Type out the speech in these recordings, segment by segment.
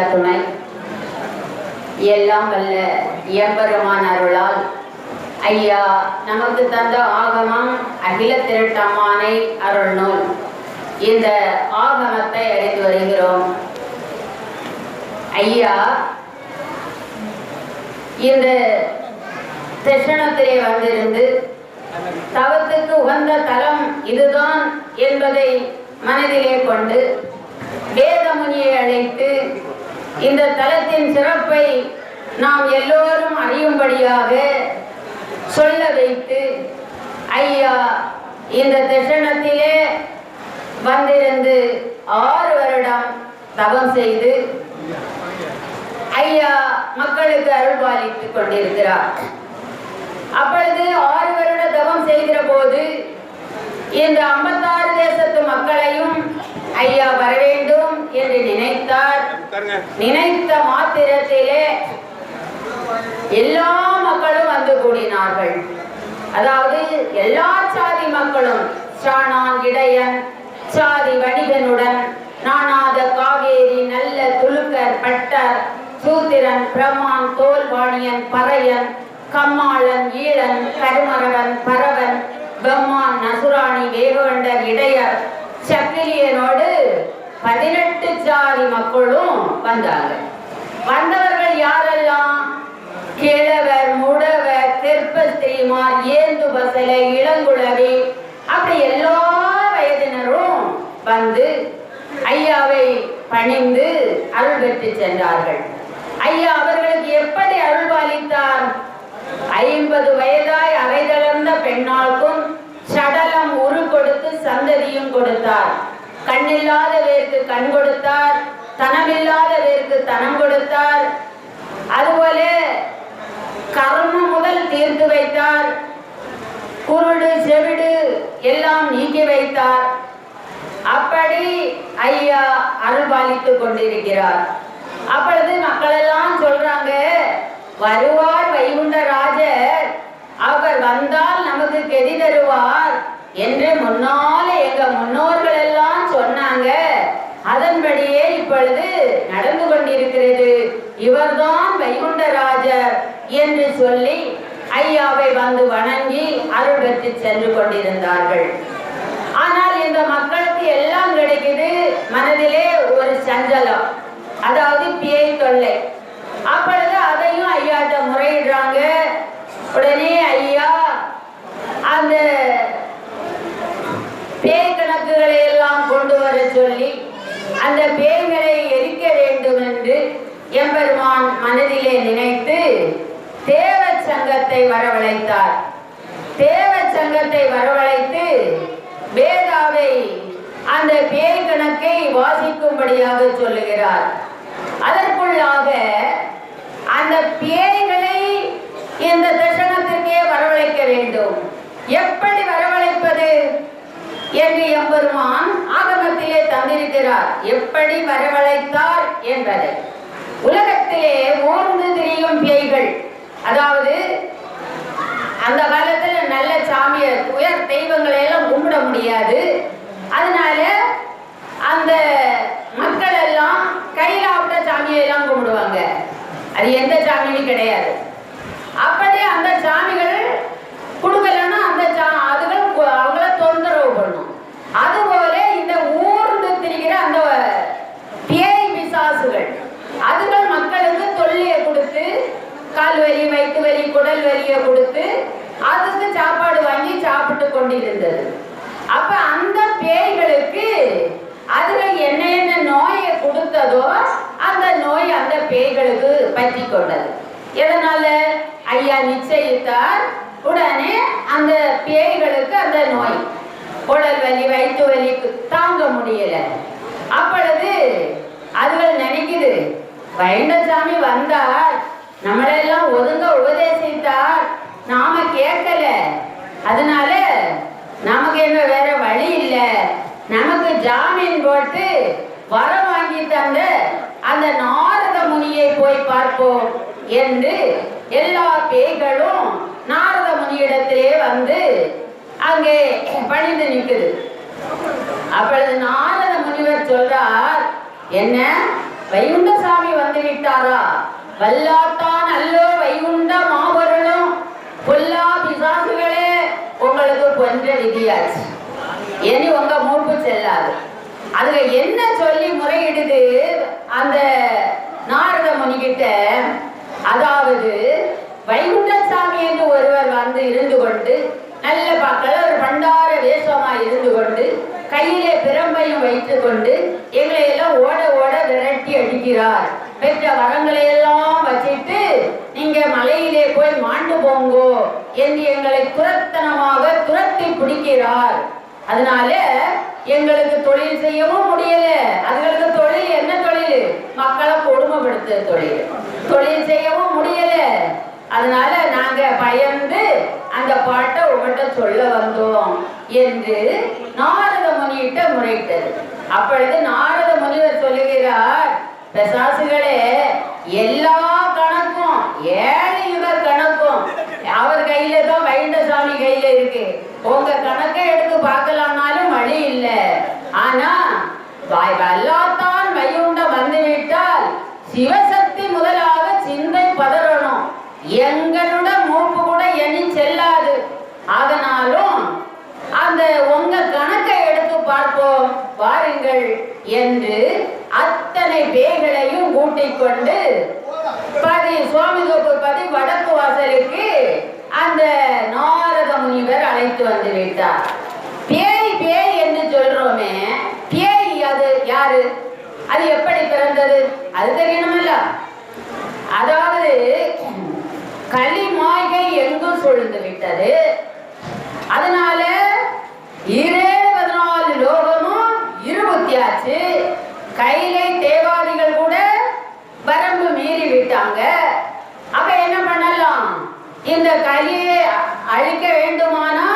ஐயா துணை எல்லாம் வல்ல எம்பெருமான் அருளால். ஐயா நமக்கு தந்த ஆகமம் அகில திரட்டமானை அருள் நூல் இந்த ஆகமத்தை அறிந்து வருகிறோம். ஐயா இந்த தட்சணத்திலே வந்திருந்து தவத்துக்கு உகந்த தலம் இதுதான் என்பதை மனதிலே கொண்டு வேதமுனியை அழைத்து இந்த தலத்தின் சிறப்பை நாம் எல்லோரும் அறியும்படியாக சொல்ல வைத்து ஐயா இந்த தரிசனத்திலே வந்திருந்து ஆறு வருடம் தவம் செய்து ஐயா மக்களுக்கு அருள்பாலித்துக் கொண்டிருக்கிறார். அப்பொழுது ஆறு வருட தவம் செய்கிற போது இந்த ஐம்பத்தாறு தேசத்து மக்களையும் ஐயா வர வேண்டும் என்று நினைத்தார். நினைத்த மாத்திரத்திலே எல்லா மக்களும் வந்து கூடினார்கள். அதாவது எல்லா சாதி மக்களும் சாணான் இடையன் சாதி வணிகனுடன் நானாத காவேரி நல்ல துலுக்கர் பட்டர் சூத்திரன் பிரமான் தோல்வாணியன் பறையன் கம்மாளன் ஈழன் கருமரவன் பரவன் பெம்மான் நசுராணி வேகவண்டர் இடையர் சக்கிலியனோடு பதினெட்டு சாதி மக்களும் வந்தாங்க வந்தவர்கள் யாரெல்லாம்? கிழவர் முடவர் தெற்பஸ்திரிமார் ஏந்து பசலை இளங்குழவி அப்படி எல்லா வயதினரும் வந்து ஐயாவை பணிந்து அருள் பெற்று சென்றார்கள். ஐயா அவர்களுக்கு எப்படி அருள் பாலித்தார்? ஐம்பது வயதாய் அரைதளர்ந்த தளர்ந்த சடலம் உரு கொடுத்து சந்ததியும் கொடுத்தார். கண்ணில்லாதவருக்கு கண் கொடுத்தார். தனமில்லாதவருக்கு தனம் கொடுத்தார். அதுபோல கர்மம் முதல் தீர்த்து வைத்தார். குருடு செவிடு எல்லாம் நீக்கி வைத்தார். அப்படி ஐயா அருள்பாலித்துக் கொண்டிருக்கிறார். அப்பொழுது மக்கள் எல்லாம் சொல்றாங்க வருவார் வைகுண்ட ராஜர் அவர் வந்தால் நமக்கு கெதி தருவார் என்று முன்னால எங்க முன்னோர்கள் எல்லாம் சொன்னாங்க. அதன்படியே இப்பொழுது நடந்து கொண்டிருக்கிறது. இவர்தான் வைகுண்டராஜர் என்று சொல்லி ஐயாவை வந்து வணங்கி அருள் பெற்று சென்று கொண்டிருந்தார்கள். ஆனால் இந்த மக்களுக்கு எல்லாம் கிடைக்குது மனதிலே ஒரு சஞ்சலம் அதாவது பேய் தொல்லை. அப்பொழுது அதையும் ஐயாட்ட முறையிடுறாங்க. உடனே ஐயா அந்த பேய் கணக்குகளை எல்லாம் கொண்டு வர சொல்லி அந்த பேய்களை எரிக்க வேண்டும் என்று எம்பெருமான் மனதிலே நினைத்து தேவ சங்கத்தை வரவழைத்தார். தேவ சங்கத்தை வரவழைத்து வேதாவை அந்த பேய் கணக்கை வாசிக்கும்படியாக சொல்லுகிறார். அதற்குள்ளாக அந்த பேய்களை இந்த தர்சனத்திற்கே வரவழைக்க வேண்டும். எப்படி வரவழைப்பது? என்று எம்பெருமான் ஆகமத்திலே தந்திருக்கிறார். எப்படி வரவழைத்தார் என்பதை. உலகத்திலே ஓர்ந்து திரியும் பேய்கள். அதாவது அந்த காலத்துல நல்ல சாமிய உயர் தெய்வங்களை எல்லாம் கும்பிட முடியாது. அதனால அந்த மக்கள் எல்லாம் கையிலாவிட்ட சாமியை எல்லாம் கும்பிடுவாங்க. அது எந்த சாமியும் கிடையாது அப்படி அந்த சாமிகள் கொடுக்கலன்னா அந்த சா அதுகள் கு- அவங்கள தொந்தரவு பண்ணும் அதுபோல இந்த ஊர்ந்து திரிகிற அந்த பேய் பிசாசுகள் அதுகள் மக்களுக்கு தொல்லையை கொடுத்து கால் வலி வயிற்று வலி குடல் வலியை கொடுத்து அதுக்கு சாப்பாடு வாங்கி சாப்பிட்டு கொண்டிருந்தது. அப்ப அந்த பேய்களுக்கு அதுல என்ன என்ன நோயை கொடுத்ததோ அந்த நோய் அந்த பேய்களுக்கு பற்றி கொண்டது. எதனால? ஐயா நிச்சயித்தார் உடனே அந்த பேய்களுக்கு அந்த நோய். குடல் வலி வயிற்று வலி தாங்க முடியல. அப்பொழுது அதுகள் நினைக்குது வைண்டசாமி வந்தார். நம்மளெல்லாம் ஒதுங்க உபதேசித்தார். நாம கேட்கல. அதனால நமக்கு என்ன வேற வழி இல்லை நமக்கு ஜாமீன் போட்டு வர வாங்கி தந்த அந்த நாரத முனியை போய் பார்ப்போம் என்று எல்லா பேய்களும் நாரத முனியிடத்திலே வந்து அங்கே பணிந்து நிற்குது. அப்பொழுது நாரத முனிவர் சொல்றார் என்ன? வைகுண்டசாமி வந்து விட்டாரா? வல்லாத்தான் அல்லோ வைகுண்ட மாபொருளும். பொல்லா பிசாசுகளே உங்களுக்கு கொஞ்சம் விதியாச்சு இனி உங்க மூப்பு செல்லாது. அதுல என்ன சொல்லி முறையிடுது? அந்த நாரத முனிகிட்ட அதாவது வைகுண்டசாமி என்று ஒருவர் வந்து இருந்து கொண்டு நல்ல பார்க்கல ஒரு பண்டார வேஷமா இருந்து கொண்டு கையிலே பிரம்பையும் வைத்து கொண்டு எங்களை எல்லாம் ஓட ஓட விரட்டி அடிக்கிறார். பெற்ற வரங்களை எல்லாம் வச்சிட்டு நீங்க மலையிலே போய் மாண்டு போங்கோ என்று எங்களை துரத்தனமாக துரத்தி பிடிக்கிறார். அதனால எங்களுக்கு தொழில் செய்யவும் முடியல. அதுகளுக்கு தொழில் என்ன தொழில்? மக்களை கொடுமைப்படுத்த தொழில். தொழில் செய்யவும் முடியல. அதனால நாங்க பயந்து அந்த பாட்டை உங்கள்கிட்ட சொல்ல வந்தோம் என்று நாரத முனியிட்ட முறையிட்டது. அப்பொழுது நாரத முனிவர் சொல்லுகிறார் பிரசாசுகளே எல்லா கணக்கும் ஏழு யுக கணக்கும் அவர் கையில தான் வைண்டசாமி கையில இருக்கு உங்க கணக்கை எடுத்து பார்க்கலாம்னாலும் வழி இல்லை ஆனா வாய் வல்லாத்தான் வைகுண்ட வந்துவிட்டால் சிவசக்தி முதலாக சிந்தை பதறணும் எங்களோட மூப்பு கூட எண்ணி செல்லாது. அதனாலும் அந்த உங்க கணக்கை எடுத்து பார்ப்போம். பாருங்கள் என்று அத்தனை பேய்களையும் கூட்டிக் கொண்டு பதி சுவாமிதோப்பு பதி வடக்கு வாசலுக்கு அந்த நாரத முனிவர் அழைத்து வந்து விட்டார். பேய் பேய் என்று சொல்றோமே பேய் அது யாரு? அது எப்படி பிறந்தது? அது தெரியணுமில்ல. அதாவது களிமாய்கை எங்கும் சூழ்ந்து விட்டது. அதனால இரே பதினாலு லோகமும் இருபத்தியாச்சு கைலை தேவாதிகள் கூட வரம்பு மீறி விட்டாங்க. அப்ப என்ன பண்ணலாம்? இந்த கலியை அழிக்க வேண்டுமானா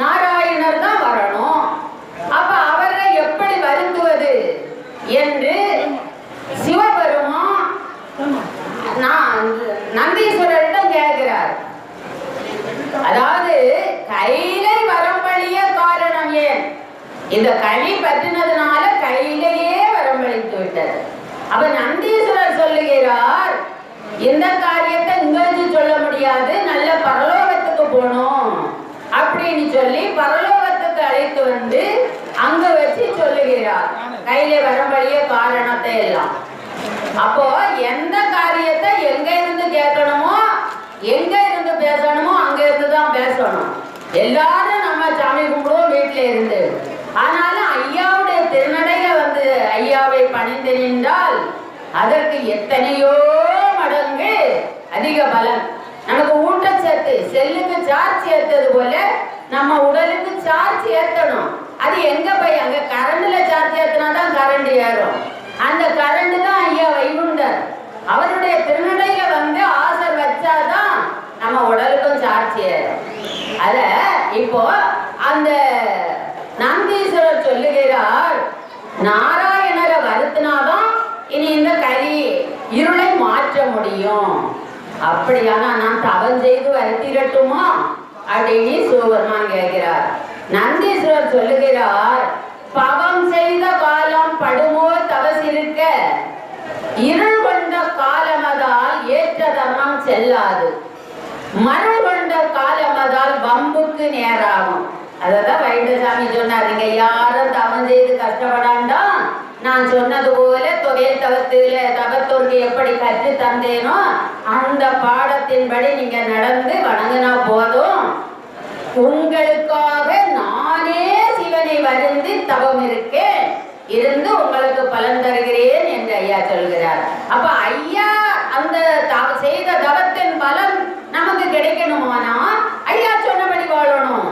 நாராயணர் தான் வரணும் அப்ப அவரை எப்படி வருத்துவது என்று சிவபெருமான் நான் நந்தீஸ்வரரிடம் கேட்கிறார் அதாவது கையிலை வரம்பழிய காரணம் ஏன் இந்த களி பற்றினதுனால கையிலேயே வரம்பழித்து விட்டது அப்ப நந்தீஸ்வரர் சொல்லுகிறார் இந்த காரியத்தை இங்கிருந்து சொல்ல முடியாது நல்ல பரலோகத்துக்கு போகணும் அப்படின்னு சொல்லி பரலோகத்துக்கு அழைத்து வந்து அங்க வச்சு சொல்லுகிறார். கையில வரம்பழிய காரணத்தை எல்லாம். அப்போ எந்த காரியத்தை எங்க இருந்து கேட்கணுமோ எங்க இருந்து பேசணுமோ அங்க இருந்து தான் பேசணும். எல்லாரும் நம்ம சாமி கும்பிடுவோம் வீட்டுல இருந்து. ஆனாலும் ஐயாவுடைய திருநடையில வந்து ஐயாவை பணிந்து நின்றால் அதற்கு எத்தனையோ மடங்கு அதிக பலன். நமக்கு ஊட்டச்சத்து செல்லுக்கு சார்ஜ் சேர்த்தது போல நம்ம உடலுக்கு சார்ஜ் ஏற்றணும் அது எங்க போய்? அங்க கரண்ட்ல சார்ஜ் ஏற்றினா தான் கரண்ட் ஏறும். அந்த கரண்ட் தான் ஐயா வைகுண்டர். அவருடைய திருநடையில வந்து ஆசர் வச்சாதான் நம்ம உடலுக்கும் சார்ஜ் ஏறும். அத இப்போ அந்த நந்தீஸ்வரர் சொல்லுகிறார் நாராயணரை வருத்தினாதான் இனி இந்த கரி இருளை மாற்ற முடியும். அப்படியானா நான் தவம் செய்து வருத்திரட்டுமா அப்படின்னு சிவபெருமான் கேட்கிறார் நந்தீஸ்வரர் சொல்லுகிறார் பவம் செய்த காலம் படுமோ தவசிருக்க? இருள் கொண்ட காலமதால் ஏற்ற தர்மம் செல்லாது. மருள் கொண்ட காலமதால் வம்புக்கு நேராகும். அததான் வைண்டசாமி சொன்னார் நீங்க யாரும் தவம் செய்து கஷ்டப்படாண்டா நான் சொன்னது தொகையை தொகையில் தவத்துல எப்படி கற்று தந்தேனோ அந்த பாடத்தின்படி நீங்க நடந்து வணங்கினா போதும். உங்களுக்காக நானே சிவனை வருந்து தவம் இருக்கேன். இருந்து உங்களுக்கு பலன் தருகிறேன் என்று ஐயா சொல்கிறார். அப்ப ஐயா அந்த செய்த தவத்தின் பலன் நமக்கு கிடைக்கணுமானா ஐயா சொன்னபடி வாழணும்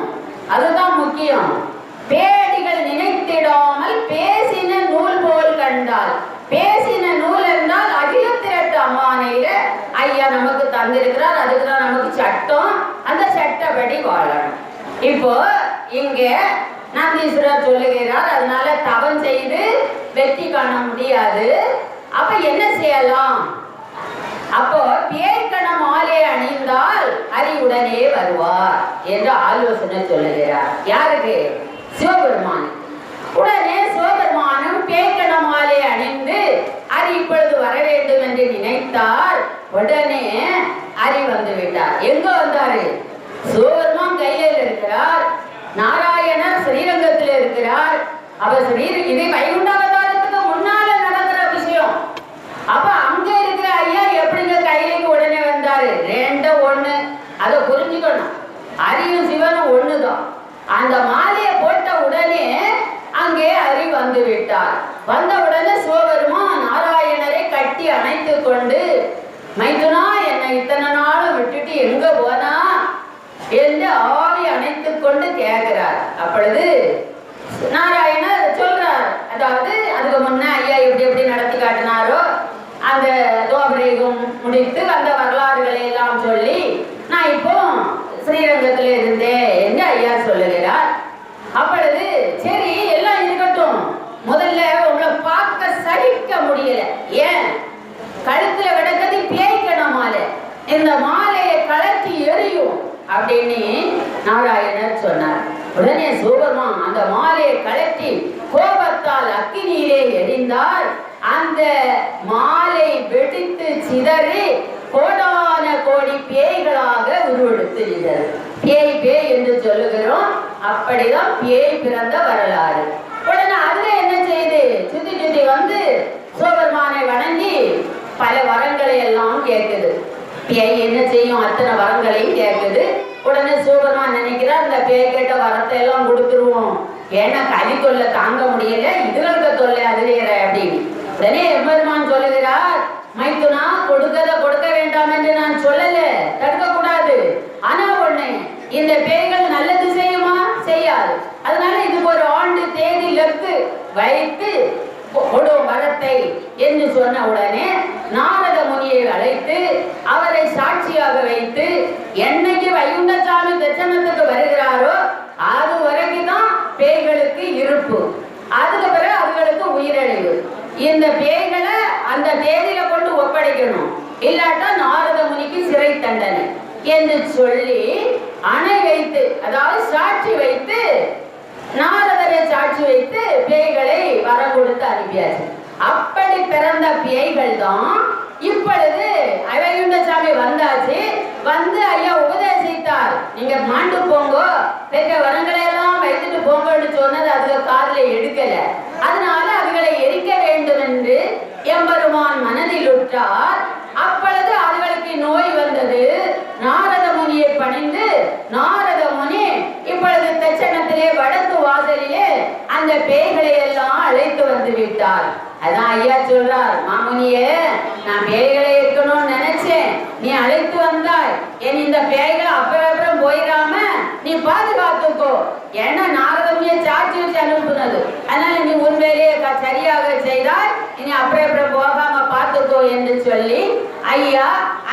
அதுதான் முக்கியம் பேடிகள் நினைத்திடாமல் பேசின நூல் போல் கண்டால் பேசின நூல் என்றால் அகில திரட்டு அம்மானையில ஐயா நமக்கு தந்திருக்கிறார் அதுக்கு தான் நமக்கு சட்டம் அந்த சட்டப்படி வாழணும் இப்போ இங்கே நந்தீஸ்வரர் சொல்லுகிறார். அதனால தவம் செய்து வெற்றி காண முடியாது. அப்ப என்ன செய்யலாம்? அப்போ பேய்க்கண மாலை அணிந்தால் அறிவுடனே வருவார் என்று ஆலோசனை சொல்லுகிறார். யாருக்கு? சிவபெருமான் உடனே சிவபெருமானும் பேய்கண மாலை அணிந்து அரி இப்பொழுது வர வேண்டும் என்று நினைத்தார் உடனே அரி வந்து விட்டார். எங்க வந்தாரு? சிவபெருமான் பெருமான் கையில இருக்கிறார். நாராயணர் ஸ்ரீரங்கத்தில் இருக்கிறார். அவர் ஸ்ரீ இது வைகுண்டாவதாரத்துக்கு முன்னால நடக்கிற விஷயம். அப்ப அங்க இருக்கிற ஐயா எப்படிங்க கையிலேக்கு உடனே வந்தாரு? ரெண்ட ஒண்ணு. அதை புரிஞ்சுக்கணும். அரியும் சிவனும் ஒண்ணுதான். அந்த மாலையை போட்ட உடனே அங்கே அறி வந்து விட்டார். வந்த என்று ஆவி அணைத்து கொண்டு கேட்கிறார் அப்பொழுது நாராயணர் சொல்றார். அதாவது அதுக்கு முன்ன ஐயா எப்படி எப்படி நடத்தி காட்டினாரோ அந்த தோபரேகம் முடித்து வந்த வரலாறுகளை எல்லாம் சொல்லி நான் இப்போ ஸ்ரீரங்கத்தில் இருந்தேன் என்று ஐயா சொல்லுகிறார். அப்பொழுது சரி எல்லாம் இருக்கட்டும். முதல்ல உங்களை பார்க்க சகிக்க முடியல. ஏன்? கழுத்துல கிடக்கிறது பேய்க்கணும் மாலை. இந்த மாலையை கலர்த்தி எரியும் அப்படின்னு நாராயணர் சொன்னார். உடனே சூபர்மான் அந்த மாலையை கலட்டி கோபத்தால் அக்கினியிலே எரிந்தால் அந்த மாலை வெடித்து சிதறி கோடான கோடி பேய்களாக உருவெடுத்து நின்றது. பேய் பேய் என்று சொல்லுகிறோம். அப்படிதான் பேய் பிறந்த வரலாறு. உடனே அதுல என்ன செய்யுது சுத்தி சுத்தி வந்து சோபர்மானை வணங்கி பல வரங்களை எல்லாம் கேட்குது. பேய் என்ன செய்யும்? அத்தனை வரங்களையும் கேட்குது. உடனே சூபர்மான் நினைக்கிறார் இந்த பேய் கேட்ட வரத்தை எல்லாம் கொடுத்துருவோம். ஏன்னா கலி தொல்லை தாங்க முடியல இதுகளுக்கு தொல்லை அதுலேற அப்படின்னு. உடனே எம்பெருமான் சொல்லுகிறார் மைத்துனா கொடுக்கத கொடுக்க வேண்டாம் என்று நான் சொல்லல. தடுக்க கூடாது ஆனா ஒண்ணு இந்த பேய்கள் நல்லது செய்யுமா? செய்யாது. அதனால இதுக்கு ஒரு ஆண்டு தேதி லெக்கு வைத்து கொடு வரத்தை என்று சொன்ன உடனே நாரத முனியை அழைத்து அவரை சாட்சியாக வைத்து என்னைக்கு வைகுண்டசாமி தட்சணத்துக்கு வருகிறாரோ அது வரைக்கும் தான் பேய்களுக்கு இருப்பு அதுக்கு பிறகு அதுகளுக்கு உயிரழிவு இந்த பேய்களை அந்த தேதியில கொண்டு ஒப்படைக்கணும் இல்லாட்டா நாரத முனிக்கு சிறை தண்டனை என்று சொல்லி அணை வைத்து அதாவது சாட்சி வைத்து நாரதரை சாட்சி வைத்து பேய்களை வர கொடுத்து அனுப்பியாச்சு. அப்படி பிறந்த பேய்கள் தான் இப்பொழுது அவையுண்டசாமி வந்தாச்சு. வந்து ஐயா உபதேசித்தார். நீங்க மாண்டு போங்க பெற்ற வரங்களை எல்லாம் வைத்துட்டு போங்கன்னு சொன்னது அதுல காதுல எடுக்கல. அதனால அதுகளை எரிக்க வேண்டும் என்று எம்பெருமான் மனதில் உற்றார். அப்பொழுது அதுகளுக்கு நோய் வந்தது. நாரத பணிந்து நாரத முனி இப்பொழுது தச்சனத்திலே வடக்கு வாசலிலே அந்த பேய்களை எல்லாம் அழைத்து வந்து விட்டார். அதான் ஐயா சொல்றார் மாமுனியே நான் பேய்களை இருக்கணும்னு நினைச்சேன். நீ அழைத்து வந்தாய். என் இந்த பேய்களை அப்புறம் அப்புறம் போயிடாம நீ பாதுகாத்துக்கோ. ஏன்னா நாரதமுனியை சாட்சி வச்சு அனுப்புனது? அதனால நீ உன் வேலையை சரியாக செய்தால் இனி அப்புறம் அப்புறம் போகாம பார்த்துக்கோ என்று சொல்லி ஐயா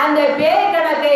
அந்த பேய் கணக்கை